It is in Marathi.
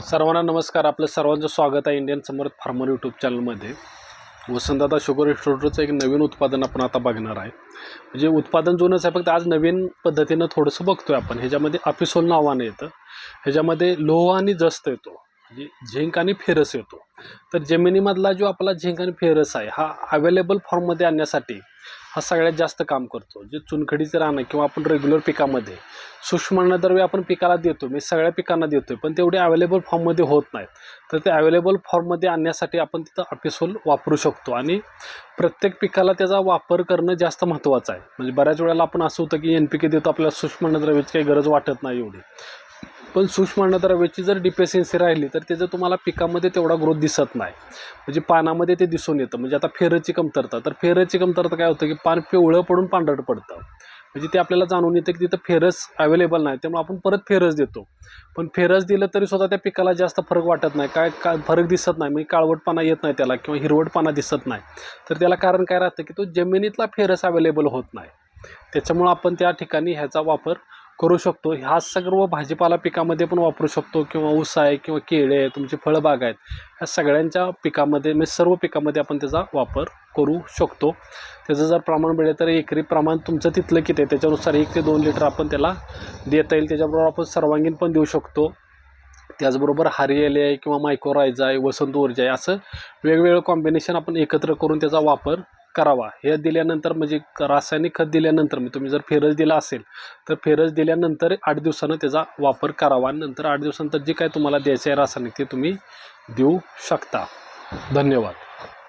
सर्वांना नमस्कार. आपलं सर्वांचं स्वागत आहे इंडियन समर्थ फार्मर यूट्यूब चॅनलमध्ये वसंतदादा शुगर इन्स्टिट्यूटचं एक नवीन उत्पादन आपण आता बघणार आहे. म्हणजे उत्पादन जुनंच आहे फक्त आज नवीन पद्धतीनं थोडंसं बघतो आहे आपण. ह्याच्यामध्ये अपिसोल नावानं येतं. ह्याच्यामध्ये लोह आणि जस्त येतो. म्हणजे झिंक आणि फेरस येतो. तर जमिनीमधला जो आपला झिंक आणि फेरस आहे हा अवेलेबल फॉर्ममध्ये आणण्यासाठी हा सगळ्यात जास्त काम करतो. जे चुनखडीचं राहणं किंवा आपण रेग्युलर पिकामध्ये सूक्ष्म अन्नद्रव्य आपण पिकाला देतो मी सगळ्या पिकांना देतो आहे पण तेवढे अवेलेबल फॉर्ममध्ये होत नाहीत. तर ते अवेलेबल फॉर्ममध्ये आणण्यासाठी आपण तिथं अपिसोल वापरू शकतो आणि प्रत्येक पिकाला त्याचा वापर करणं जास्त महत्त्वाचं आहे. म्हणजे बऱ्याच वेळेला आपण असं होतं की एन पी के देतो आपल्याला सूक्ष्म अन्नद्रव्याची काही गरज वाटत नाही एवढी. पण सूक्ष्म अन्नद्रव्याची जर डिफिशियन्सी राहिली तर त्याचं तुम्हाला पिकामध्ये तेवढा ग्रोथ दिसत नाही. म्हणजे पानामध्ये ते दिसून येतं. म्हणजे आता फेरची कमतरता. तर फेरची कमतरता काय होतं की पान पिवळं पडून पांढरट पडतं. म्हणजे ते आपल्याला जाणून येतं की तिथं फेरस अवेलेबल नाही. त्यामुळे आपण परत फेरस देतो. पण फेरस दिलं तरी सुद्धा त्या पिकाला जास्त फरक वाटत नाही. काय का फरक दिसत नाही. म्हणजे काळवटपणा येत नाही त्याला किंवा हिरवटपणा दिसत नाही. तर त्याला कारण काय राहतं की तो जमिनीतला फेरस अवेलेबल होत नाही. त्याच्यामुळं आपण त्या ठिकाणी ह्याचा वापर करू शकतो. हा सर्व भाजीपाला पिकामध्ये पण वापरू शकतो किंवा ऊस आहे किंवा केळे आहे तुमची फळबाग आहेत ह्या सगळ्यांच्या पिकामध्ये म्हणजे सर्व पिकामध्ये आपण त्याचा वापर करू शकतो. त्याचं जर प्रमाण मिळेल तर एकरी प्रमाण तुमचं तिथलं किती आहे त्याच्यानुसार एक ते दोन लिटर आपण त्याला देता येईल. त्याच्याबरोबर आपण सर्वांगीण पण देऊ शकतो. त्याचबरोबर हरियाली आहे किंवा मायक्रोरायझा आहे वसंत ऊर्जा आहे असं वेगवेगळं कॉम्बिनेशन आपण एकत्र करून त्याचा वापर करावा. हे दिल्यानंतर म्हणजे रासायनिक खत दिल्यानंतर मी तुम्ही जर फेरस दिला असेल तर फेरस दिल्यानंतर आठ दिवसानं त्याचा वापर करावा आणि नंतर आठ दिवसानंतर जे काय तुम्हाला द्यायचं आहे रासायनिक ते तुम्ही देऊ शकता. धन्यवाद.